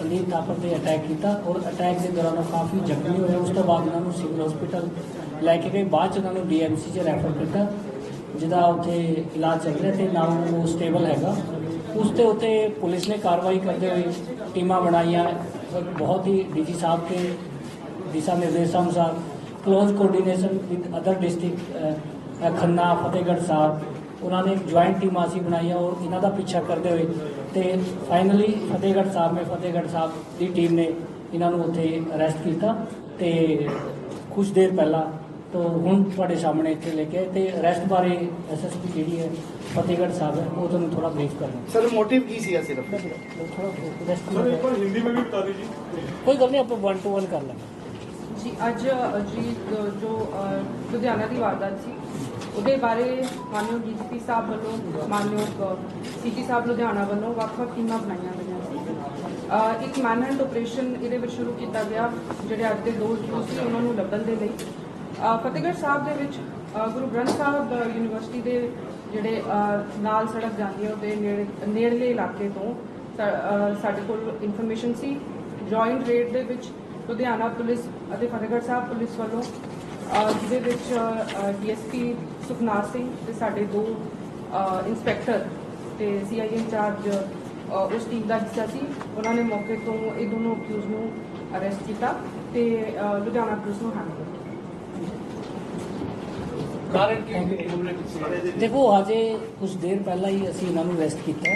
ਸੰਦੀਪ ਥਾਪਰ ਤੇ ਅਟੈਕ ਕੀਤਾ ਔਰ ਅਟੈਕ ਦੇ ਦੌਰਾਨ ਉਹ ਕਾਫੀ ਜ਼ਖਮੀ ਹੋਏ ਉਸ ਤੋਂ ਬਾਅਦ ਉਹਨਾਂ ਨੂੰ ਸਿਵਲ ਹਸਪੀਟਲ ਲੈ ਕੇ ਗਏ। ਬਾਅਦ ਚ ਉਹਨਾਂ ਨੂੰ ਡੀਐਮਸੀ 'ਚ ਰੈਫਰ ਕੀਤਾ, ਜਿਹਦਾ ਉੱਥੇ ਇਲਾਜ ਚੱਲ ਰਿਹਾ ਤੇ ਨਾਮ ਉਹ ਸਟੇਬਲ ਹੈਗਾ। ਉਸ ਤੇ ਉੱਤੇ ਪੁਲਿਸ ਨੇ ਕਾਰਵਾਈ ਕਰਦੇ ਹੋਏ ਟੀਮਾਂ ਬਣਾਈਆਂ। ਬਹੁਤ ਹੀ ਡੀਜੀ ਸਾਹਿਬ ਕੇ ਦਿਸ਼ਾ ਨਿਰਦੇਸ਼ਾਂ ਅਨੁਸਾਰ close coordination with other district Khanna, Fatehgarh Sahib, ਉਹਨਾਂ ਨੇ ਜੁਆਇੰਟ ਟੀਮਾਂ ਅਸੀਂ ਬਣਾਈਆਂ ਔਰ ਇਹਨਾਂ ਦਾ ਪਿੱਛਾ ਕਰਦੇ ਹੋਏ ਤੇ ਫਾਈਨਲੀ ਫਤਿਹਗੜ੍ਹ ਸਾਹਿਬ ਮੇ ਫਤਿਹਗੜ੍ਹ ਸਾਹਿਬ ਦੀ ਟੀਮ ਨੇ ਇਹਨਾਂ ਨੂੰ ਉੱਥੇ ਅਰੈਸਟ ਕੀਤਾ ਤੇ ਕੁਝ ਦੇਰ ਪਹਿਲਾਂ ਤੋਂ ਹੁਣ ਤੁਹਾਡੇ ਸਾਹਮਣੇ ਇੱਥੇ ਲੈ ਕੇ ਤੇ ਅਰੈਸਟ ਬਾਰੇ ਐਸਐਸਪੀ ਜਿਹੜੀ ਹੈ ਫਤਿਹਗੜ੍ਹ ਸਾਹਿਬ ਹੈ ਉਹ ਤੁਹਾਨੂੰ ਥੋੜਾ ਬਰੀਫ ਕਰਨਾ ਸਰ ਮੋਟਿਵ ਕੀ ਸੀ ਸਿਰਫ? ਥੋੜਾ ਇੱਕ ਵਾਰ ਹਿੰਦੀ ਵਿੱਚ ਵੀ ਬਤਾ ਦਿਜੀ ਕੋਈ ਗੱਲ ਨਹੀਂ ਆਪਾਂ 1 ਟੂ 1 ਕਰ ਲਾਂਗੇ। ਜੀ ਅੱਜ ਜੀ ਜੋ ਲੁਧਿਆਣਾ ਦੀ ਵਾਰਦਾਤ ਸੀ ਉਹਦੇ ਬਾਰੇ ਮਾਨਯੋਗ ਡੀਜੀਪੀ ਸਾਹਿਬ ਵੱਲੋਂ, ਮਾਨਯੋਗ ਸੀਟੀ ਸਾਹਿਬ ਲੁਧਿਆਣਾ ਵੱਲੋਂ ਵੱਖ-ਵੱਖ ਟੀਮਾਂ ਬਣਾਈਆਂ ਗਈਆਂ ਸੀ। ਇੱਕ ਮੈਨਹੰਟ ਆਪਰੇਸ਼ਨ ਇਹਦੇ ਵਿੱਚ ਸ਼ੁਰੂ ਕੀਤਾ ਗਿਆ, ਜਿਹੜੇ ਅੱਜ ਦੇ ਦੋ ਅਕਿਊਜ਼ ਸੀ, ਉਹਨਾਂ ਨੂੰ ਲੱਭਣ ਦੇ ਲਈ। ਫਤਿਹਗੜ੍ਹ ਸਾਹਿਬ ਦੇ ਵਿੱਚ ਗੁਰੂ ਗ੍ਰੰਥ ਸਾਹਿਬ ਯੂਨੀਵਰਸਿਟੀ ਦੇ ਜਿਹੜੇ ਨਾਲ ਸੜਕ ਜਾਂਦੀ ਹੈ, ਉਹਦੇ ਨੇੜੇ, ਨੇੜਲੇ ਇਲਾਕੇ ਤੋਂ ਸਾਡੇ ਕੋਲ ਇਨਫੋਰਮੇਸ਼ਨ ਸੀ। ਜੁਆਇੰਟ ਰੇਡ ਦੇ ਵਿੱਚ ਲੁਧਿਆਣਾ ਪੁਲਿਸ ਅਤੇ ਫਤਿਹਗੜ੍ਹ ਸਾਹਿਬ ਪੁਲਿਸ ਵੱਲੋਂ ਜਿਹਦੇ ਵਿੱਚ ਡੀਐਸਪੀ ਸੁਖਨਾਥ ਸਿੰਘ ਤੇ ਸਾਡੇ ਦੋ ਅ, ਇੰਸਪੈਕਟਰ ਤੇ ਸੀਆਈਏ ਇੰਚਾਰਜ ਉਸ ਟੀਮ ਦਾ ਹਿੱਸਾ ਸੀ। ਉਹਨਾਂ ਨੇ ਮੌਕੇ ਤੋਂ ਇਹ ਦੋਨੋਂ ਅਕਿਊਜ਼ ਨੂੰ ਅਰੈਸਟ ਕੀਤਾ ਤੇ ਲੁਧਿਆਣਾ ਪੁਲਿਸ ਨੂੰ ਹੈਂਡ ਕੀਤਾ। ਦੇਖੋ ਅਜੇ ਕੁਝ ਦੇਰ ਪਹਿਲਾਂ ਹੀ ਅਸੀਂ ਇਹਨਾਂ ਨੂੰ ਅਰੈਸਟ ਕੀਤਾ।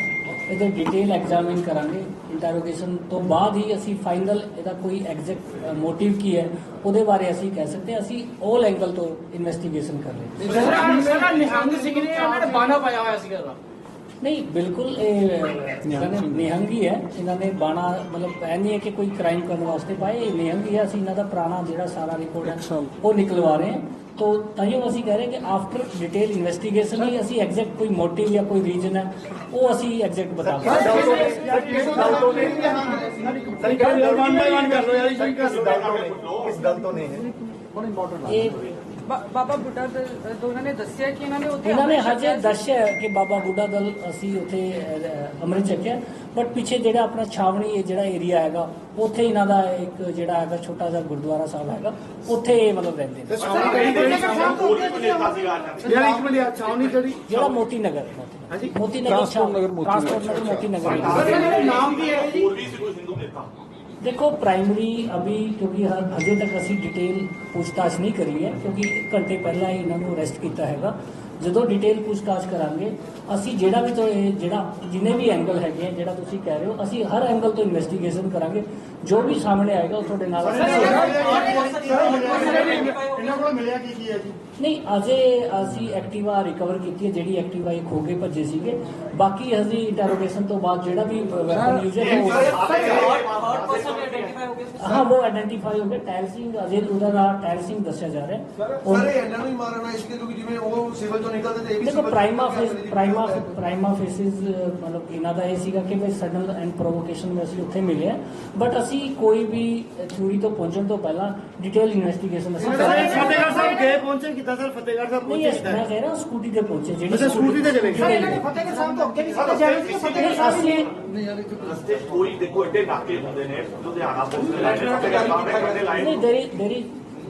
ਇਹਦੇ ਡਿਟੇਲ ਐਗਜ਼ਾਮਿਨ ਕਰਾਂਗੇ। ਇੰਟਰੋਗੇਸ਼ਨ ਤੋਂ ਬਾਅਦ ਹੀ ਅਸੀਂ ਫਾਈਨਲ ਇਹਦਾ ਕੋਈ ਐਗਜ਼ੈਕਟ ਮੋਟਿਵ ਕੀ ਹੈ, ਉਹਦੇ ਬਾਰੇ ਅਸੀਂ ਕਹਿ ਸਕਦੇ ਹਾਂ। ਅਸੀਂ 올 ਐਂਗਲ ਤੋਂ ਇਨਵੈਸਟੀਗੇਸ਼ਨ ਕਰ ਰਹੇ ਹਾਂ। ਨਿਹੰਗ ਸਿੰਘ ਨੇ ਬਾਣਾ ਪਾਇਆ ਹੋਇਆ ਸੀਗਾ ਨਹੀਂ ਬਿਲਕੁਲ ਇਹ ਇਹਨਾਂ ਨੇ ਨਿਹੰਗ ਹੀ। ਹੈ ਇਹਨਾਂ ਨੇ ਬਾਣਾ ਮਤਲਬ ਇਹ ਨਹੀਂ ਹੈ ਕਿ ਕੋਈ ਕ੍ਰਾਈਮ ਕਰਨ ਵਾਸਤੇ ਪਾਏ ਇਹ ਨਿਹੰਗ ਹੀ। ਹੈ ਅਸੀਂ ਇਹਨਾਂ ਦਾ ਪੁਰਾਣਾ ਜਿਹੜਾ ਸਾਰਾ ਰਿਕਾਰਡ ਹੈ ਉਹ ਨਿਕਲਵਾ ਰਹੇ ਹਾਂ। ਤੋ ਤਾਈਓ ਅਸੀਂ ਕਹਿ ਰਹੇ ਕਿ ਆਫਟਰ ਡਿਟੇਲ ਇਨਵੈਸਟੀਗੇਸ਼ਨ ਹੀ ਅਸੀਂ ਐਗਜ਼ੈਕਟ ਕੋਈ ਮੋਟਿਵ ਜਾਂ ਕੋਈ ਰੀਜ਼ਨ ਹੈ ਉਹ ਅਸੀਂ ਐਗਜ਼ੈਕਟ ਬਤਾ ਤੋਂ ਤੋਂ ਨੇ ਇਹ ਬਾਬਾ ਬੁੱਢਾ ਦਲ ਦੋਨਾਂ ਨੇ ਦੱਸਿਆ ਕਿ ਇਹਨਾਂ ਨੇ ਉੱਥੇ ਇਹਨਾਂ ਨੇ ਹਜੇ ਦੱਸਿਆ ਕਿ ਬਾਬਾ ਬੁੱਢਾ ਦਲ ਅਸੀਂ ਉੱਥੇ ਅੰਮ੍ਰਿਤ ਛਕਿਆ। ਬਟ ਪਿੱਛੇ ਜਿਹੜਾ ਆਪਣਾ ਛਾਵਣੀ ਜਿਹੜਾ ਏਰੀਆ ਹੈਗਾ ਉੱਥੇ ਇਹਨਾਂ ਦਾ ਇੱਕ ਜਿਹੜਾ ਹੈਗਾ ਛੋਟਾ ਜਿਹਾ ਗੁਰਦੁਆਰਾ ਸਾਹਿਬ ਹੈਗਾ ਉੱਥੇ ਮਤਲਬ ਰਹਿੰਦੇ ਨੇ। ਯਾਰ ਇੱਕ ਮਿੰਟ ਛਾਵਣੀ ਕਿਹੜੀ? ਜਿਹੜਾ ਮੋਤੀ ਨਗਰ ਹਾਂਜੀ। ਮੋਤੀ ਨਗਰ ਟ੍ਰਾਂਸਪੋਰਟ ਨਗਰ ਮੋਤੀ ਨਗਰ ਨਾਮ ਵੀ ਹੈ ਜੀ? ਹੋਰ ਵੀ ਨੇਤਾ देखो प्राइमरी अभी क्योंकि ਹ- ਹਜੇ ਤੱਕ ਅਸੀਂ ਡਿਟੇਲ ਪੁੱਛਤਾਛ ਨਹੀਂ ਕਰੀ ਹੈ ਕਿਉਂਕਿ ਘੰਟੇ ਪਹਿਲਾਂ ਹੀ ਇਹਨਾਂ ਨੂੰ ਅਰੈਸਟ ਕੀਤਾ ਹੈਗਾ ਜਦੋਂ ਡਿਟੇਲ ਪੁੱਛਤਾਛ ਕਰਾਂਗੇ ਅਸੀਂ ਜਿਹੜਾ ਵੀ ਤੋਂ ਇਹ ਜਿਹੜਾ ਜਿੰਨੇ ਵੀ ਐਂਗਲ ਹੈਗੇ ਆ ਜਿਹੜਾ ਤੁਸੀਂ ਕਹਿ ਰਹੇ ਹੋ ਅਸੀਂ ਹਰ ਐਂਗਲ ਤੋਂ ਇਨਵੈਸਟੀਗੇਸ਼ਨ ਕਰਾਂਗੇ ਜੋ ਵੀ ਸਾਹਮਣੇ ਆਏਗਾ ਉਹ ਤੁਹਾਡੇ ਨਾਲ ਇਹਨਾਂ ਕੋਲ ਮਿਲਿਆ ਕੀ ਕੀ ਹੈ ਜੀ? ਨਹੀਂ ਅਜੇ ਅਸੀਂ ਐਕਟਿਵਾ ਰਿਕਵਰ ਕੀਤੀ ਹੈ ਜਿਹੜੀ ਐਕਟਿਵਾ ਇਹ ਖੋ ਕੇ ਭੱਜੇ ਸੀਗੇ। ਬਾਕੀ ਅਸੀਂ ਇੰਟਰੋਗੇਸ਼ਨ ਤੋਂ ਬਾਅਦ ਜਿਹੜਾ ਵੀ ਵੈਪਨ ਯੂਜ਼ਰ ਹੈ ਉਹ ਹਾਂ ਉਹ ਆਇਡੈਂਟੀਫਾਈ ਹੋ ਗਏ। ਟੈਲ ਸਿੰਘ ਅਜੇ ਉਹਦਾ ਨਾਮ ਟੈਲ ਸਿੰਘ ਦੱਸਿਆ ਜਾ ਰਿਹਾ। ਹੈ ਸਾਰੇ ਇਹਨਾਂ ਨੂੰ ਹੀ ਮਾਰਨਾ ਇਸ ਕਿਉਂਕਿ ਜਿਵੇਂ ਉਹ ਸਿਵਲ ਤੋਂ ਨਿਕਲਦੇ ਤੇ ਇਹ ਵੀ ਦੇਖੋ ਪ੍ਰਾਈਮਾ ਤੋਂ। ਪ੍ਰਾਈਮਾ ਪ੍ਰਾਈਮਾ ਫੇਸਿਸ ਮਤਲਬ ਇਹਨਾਂ ਦਾ ਇਹ ਸੀਗਾ ਕਿ ਵੀ ਸਡਨ ਐਂਡ ਪ੍ਰੋਵੋਕੇਸ਼ਨ ਵਿੱਚ ਅਸੀਂ ਉੱਥੇ ਮਿਲੇ ਆ ਬਟ ਅਸੀਂ ਕੋਈ ਵੀ ਥਿਊਰੀ ਤੋਂ ਪਹੁੰਚਣ ਤੋਂ ਪਹਿਲਾਂ ਡਿਟੇਲ ਇਨਵੈਸਟੀਗੇਸ਼ਨ ਅਸੀਂ ਫਤਿਹਗੜ੍ਹ ਸਾਹਿਬ ਗਏ ਪਹੁੰਚੇ ਕਿੱਦਾਂ ਸਰ? ਫਤਿਹਗੜ੍ਹ ਸਾਹਿਬ ਨਹੀਂ ਪਹੁੰਚੇ ਇਸ- ਮੈਂ ਕਿੱਦਾਂ ਕਹਿ ਰਿਹਾ ਸਕੂਟੀ ਤੇ ਪਹੁੰਚੇ ਜਿਹੜੀ ਸਕੂਟੀ ਤੇ ਚਲੇ ਗਏ। ਤੇ ਫਤਿਹਗੜ੍ਹ ਸਾਹਿਬ ਤੋਂ ਅੱਗੇ ਵੀ ਕਿਤੇ ਜਾ ਰਹੇ ਸੀ ਫਤਿਹਗੜ੍ਹ ਸਾਹਿਬ ਅਸੀਂ ਰਸਤੇ 'ਚ ਕੋਈ ਦੇਖੋ ਐਡੇ ਨਾਕੇ ਹੁੰਦੇ ਨੇ ਲੁਧਿਆਣਾ ਪੁਲਿਸ ਨਹੀਂ ਦੇਰੀ ਦੇਰੀ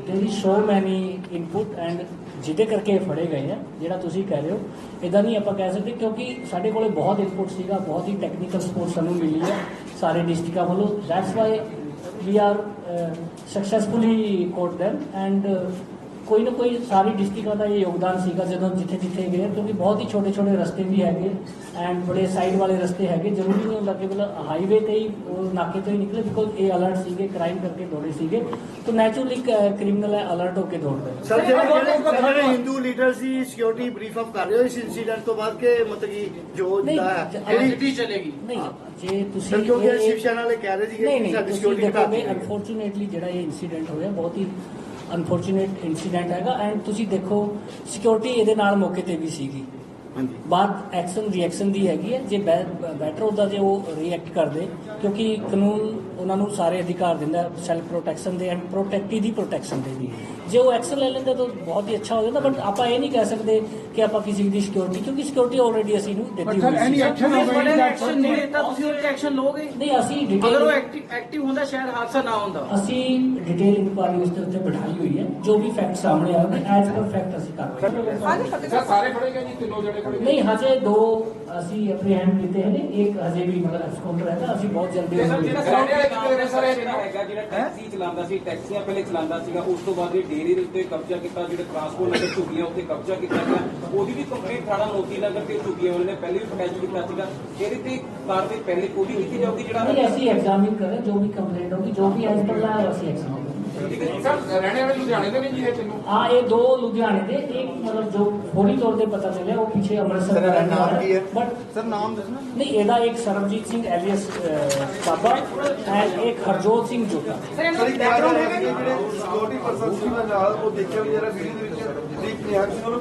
ਦੇਰੀ ਸੋ ਮੈਨੀ ਇਨਪੁਟ ਐਂਡ ਜਿਹਦੇ ਕਰਕੇ ਫੜੇ ਗਏ ਆ, ਜਿਹੜਾ ਤੁਸੀਂ ਕਹਿ ਰਹੇ ਹੋ ਇਦਾਂ ਨਹੀਂ ਆਪਾਂ ਕਹਿ ਸਕਦੇ ਕਿਉਂਕਿ ਸਾਡੇ ਕੋਲੇ ਬਹੁਤ ਇਨਪੁਟ ਸੀਗਾ, ਬਹੁਤ ਹੀ ਟੈਕਨੀਕਲ ਸਪੋਰਟ ਸਾਨੂੰ ਮਿਲੀ ਹੈ ਸਾਰੇ ਡਿਸਟ੍ਰਿਕਟਾਂ ਵੱਲੋਂ। That's why we are successfully caught them and ਕੋਈ ਨਾ ਕੋਈ ਸਾਰੀ ਡਿਸਟ੍ਰਿਕਟਾਂ ਦਾ ਇਹ ਯੋਗਦਾਨ ਸੀਗਾ ਜਦੋਂ ਜਿੱਥੇ ਜਿੱਥੇ ਗਏ ਕਿਉਂਕਿ ਬਹੁਤ ਹੀ ਛੋਟੇ ਛੋਟੇ ਰਸਤੇ ਵੀ ਹੈਗੇ ਐਂਡ ਬੜੇ ਸਾਈਡ ਵਾਲੇ ਰਸਤੇ ਹੈਗੇ ਜ਼ਰੂਰੀ ਨਹੀਂ ਹੁੰਦਾ ਕਿ ਮਤਲਬ ਹਾਈਵੇ ਤੇ ਹੀ ਉਹ ਨਾਕੇ ਤੋਂ ਹੀ ਨਿਕਲੇ ਬਿਕੋਜ਼ ਇਹ ਅਲਰਟ ਸੀਗੇ ਕ੍ਰਾਈਮ ਕਰਕੇ ਦੌੜੇ ਸੀਗੇ ਤਾਂ ਨੈਚੁਰਲੀ ਕ੍ਰਿਮੀਨਲ ਹੈ ਅਲਰਟ ਹੋ ਕੇ ਦੌੜਦੇ ਨੇ। ਸਰ ਜਿਹੜੇ ਜਿਹੜੇ- ਜਿਹੜੇ ਹਿੰਦੂ ਲੀਡਰ ਸੀ ਸਿਕਿਉਰਿਟੀ ਬਰੀਫ ਅਪ ਕਰ ਰਹੇ ਹੋ ਇਸ ਇਨਸੀਡੈਂਟ ਤੋਂ ਬਾਅਦ ਕਿ ਮਤਲਬ ਕਿ ਜੋ ਨਹੀਂ, ਦਾ ਹੈ ਜ- ਜਿਹੜੀ ਸਿੱਧੀ ਚਲੇਗੀ ਨਹੀਂ ਜੇ ਤੁਸੀਂ ਸਰ ਕਿਉਂਕਿ ਇਹ- ਸ਼ਿਵ ਸੈਨਾ ਵਾਲੇ ਕਹਿ ਰਹੇ ਸੀ ਨਹੀਂ ਕਿ ਨਹੀਂ ਸਾਡੀ ਤੁਸੀਂ ਸਿਕਿਉਰਿਟੀ ਦੇਖੋਗੇ ਘਟਾਤੀ ਹੈ ਅਨਫੋਰਚੂਨੇਟਲੀ ਜਿਹੜਾ ਇਹ ਇਨਸੀਡੈਂਟ ਹੋਇਆ ਬਹੁਤ ਹੀ ਅਨਫੋਰਚੂਨੇਟ ਇਨਸੀਡੈਂਟ ਹੈਗਾ ਐਂਡ ਤੁਸੀਂ ਦੇਖੋ ਸਿਕਿਉਰਿਟੀ ਇਹਦੇ ਨਾਲ ਮੌਕੇ ਤੇ ਵੀ ਸੀਗੀ। ਹਾਂਜੀ। ਬਾਅਦ ਐਕਸ਼ਨ ਰਿਐਕਸ਼ਨ ਦੀ ਹੈਗੀ ਹੈ। ਜੇ ਬੈਟਰ ਹੁੰਦਾ ਜੇ ਉਹ ਰਿਐਕਟ ਕਰਦੇ ਕਿਉਂਕਿ ਕਾਨੂੰਨ ਉਹਨਾਂ ਨੂੰ ਸਾਰੇ ਅਧਿਕਾਰ ਦਿੰਦਾ ਸੈਲਫ ਪ੍ਰੋਟੈਕਸ਼ਨ ਦੇ ਐਂਡ ਪ੍ਰੋਟੈਕਟੀ ਦੀ ਪ੍ਰੋਟੈਕਸ਼ਨ ਦੇ ਵੀ। ਜੇ ਉਹ ਐਕਸ਼ਨ ਲੈ ਲੈਂਦੇ ਤਾਂ ਬਹੁਤ ਹੀ ਅੱਛਾ ਹੋ ਜਾਂਦਾ ਬਟ ਆਪਾਂ ਇਹ ਨਹੀਂ ਕਹਿ ਸਕਦੇ ਕਿ ਆਪਾਂ ਕਿਸੇ ਦੀ ਸਿਕਿਉਰਿਟੀ ਕਿਉਂਕਿ ਸਿਕਿਉਰਿਟੀ ਆਲਰੇਡੀ ਅਸੀਂ ਨੂੰ ਦਿੱਤੀ ਹੋਈ ਸੀ। ਬੜੇ ਐਕਸ਼ਨ ਨਹੀਂ ਲੈਂਦਾ ਤੁਸੀਂ ਉਹ ਐਕਸ਼ਨ ਲਓਗੇ? ਨਹੀਂ ਅਸੀਂ ਅਗਰ ਉਹ ਡਿਟੇਲ ਐਕਟਿਵ ਐਕਟਿਵ ਹੁੰਦਾ ਸ਼ਾਇਦ ਹਾਦਸਾ ਨਾ ਹੁੰਦਾ। ਅਸੀਂ ਡਿਟੇਲ ਇਨਕੁਆਰੀ ਉਸ ਦੇ ਉੱਤੇ ਬਿਠਾਈ ਹੋਈ ਹੈ ਜੋ ਵੀ ਫੈਕਟ ਸਾਹਮਣੇ ਆਉਣਗੇ ਐਜ਼ ਪਰ ਫੈਕਟ ਅਸੀਂ ਕਰ ਰਹੇ ਹਾਂ। ਸਾਰੇ ਖੜੇ ਗਏ ਜੀ? ਤਿੰਨੋਂ ਜਣੇ ਖੜੇ ਨਹੀਂ ਹਜੇ ਦੋ ਅਸੀਂ ਐਪਰੀਹੈਂਡ ਕੀਤੇ ਹਨ ਇੱਕ ਹਜੇ ਵੀ ਮਤਲਬ ਐਕਸਕਾਊਂਟਰ ਹੈਗਾ ਅਸੀਂ ਬਹੁਤ ਜਲਦੀ ਜਿਹੜਾ ਕੀਤਾ। ਨੇ ਸਾਰੇ? ਜਿਹੜਾ ਹੈਗਾ ਜਿਹੜਾ ਟੈਕਸੀ ਚਲਾਉਂਦਾ ਸੀ ਟੈਕਸੀਆਂ ਪਹਿਲੇ ਚਲਾਉਂਦਾ ਸੀਗਾ ਉਸ ਤੋਂ ਬਾਅਦ ਇਹ ਡੇਰੀ ਦੇ ਉੱਤੇ ਕਬਜ਼ਾ ਕੀਤਾ ਜਿਹੜੇ ਟਰਾਂਸਪੋਰਟ ਨਗਰ ਝੁੱਗੀਆਂ ਉੱਤੇ ਕਬਜ਼ਾ ਕੀਤਾ ਗਿਆ। ਉਹਦੀ ਵੀ ਕੰਪਲੀਟ ਥਾਣਾ ਮੋਤੀ ਨਗਰ ਤੇ ਝੁੱਗੀਆਂ ਵਾਲੇ ਨੇ ਪਹਿਲੇ ਵੀ ਅਟੈਚ ਕੀਤਾ ਸੀਗਾ। ਇਹਦੇ ਤੇ ਕਾਰਵਾਈ ਪਹਿਲੇ ਉਹਦੀ ਕੀਤੀ ਜਾਊਗੀ ਜਿਹੜਾ ਨਹੀਂ ਅਸੀਂ ਐਗਜ਼ਾਮਿਨ ਕਰੇ ਜੋ ਵੀ ਕੰਪਲੇਂਟ ਹੋਗੀ ਜੋ ਵੀ ਐਜ਼ ਪਰ ਲਾ ਅਸੀਂ ਐਗਜ਼ਾਮਿਨ ਸਰ ਰਹਿਣੇ ਵਾਲੇ ਲੁਧਿਆਣੇ ਦੇ ਨੇ ਜੀ ਇਹ ਤਿੰਨੋਂ ਆ ਇਹ ਦੋ ਲੁਧਿਆਣੇ ਦੇ ਇੱਕ ਮਤਲਬ ਜੋ ਫੌਰੀ ਤੌਰ ਤੇ ਪਤਾ ਚੱਲਿਆ ਉਹ ਪਿੱਛੇ ਅੰਮ੍ਰਿਤਸਰ ਦਾ ਰਹਿਣ ਵਾਲਾ ਹੈ? ਬਟ ਸਰ ਨਾਮ ਦੱਸਣਾ। ਨਹੀਂ ਇਹਦਾ ਇੱਕ ਸਰਬਜੀਤ ਸਿੰਘ ਐਲੀਅਸ ਸਾਬਾ ਐਂਡ ਇੱਕ ਹਰਜੋਤ ਸਿੰਘ ਜੋਤਾ ਸਰ ਇੱਕ ਬੈਕਗ੍ਰਾਉਂਡ ਹੈਗਾ ਜਿਹੜੇ ਸਿਕਿਉਰਿਟੀ ਪਰਸਨ ਸੀ ਨਾਲ ਉਹ ਦੇਖਿਆ ਵੀ ਜਿਹੜਾ ਵੀਡੀਓ ਦੇ ਵਿੱਚ ਦੀਪ ਨਿਹਾਲ ਸਿੰਘ ਨੂੰ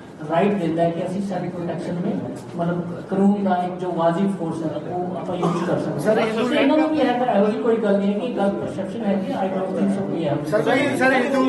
ਰਾਈਟ ਦਿੰਦਾ ਹੈ ਕਿ ਅਸੀਂ ਸੈਲਫ ਪ੍ਰੋਟੈਕਸ਼ਨ में ਮਤਲਬ ਕਾਨੂੰਨ ਦਾ ਇੱਕ ਜੋ ਵਾਜਿਬ ਫੋਰਸ ਹੈ ਉਹ ਆਪਾਂ ਯੂਜ਼ ਕਰ ਸਕਦੇ Sir, ਹਾਂ ਹਿੰਦੂ ਸੋ ਇਹਨਾਂ ਨੂੰ ਵੀ ਹੈ ਇਹੋ ਜਿਹੀ ਕੋਈ ਗੱਲ ਨਹੀਂ ਹੈ ਕਿ ਗਲਤ ਪਰਸੈਪਸ਼ਨ ਹੈ ਕਿ ਆਈ ਡੋਨਟ ਥਿੰਕ ਸੋ ਵੀ ਹੈ। Sir sir Hindu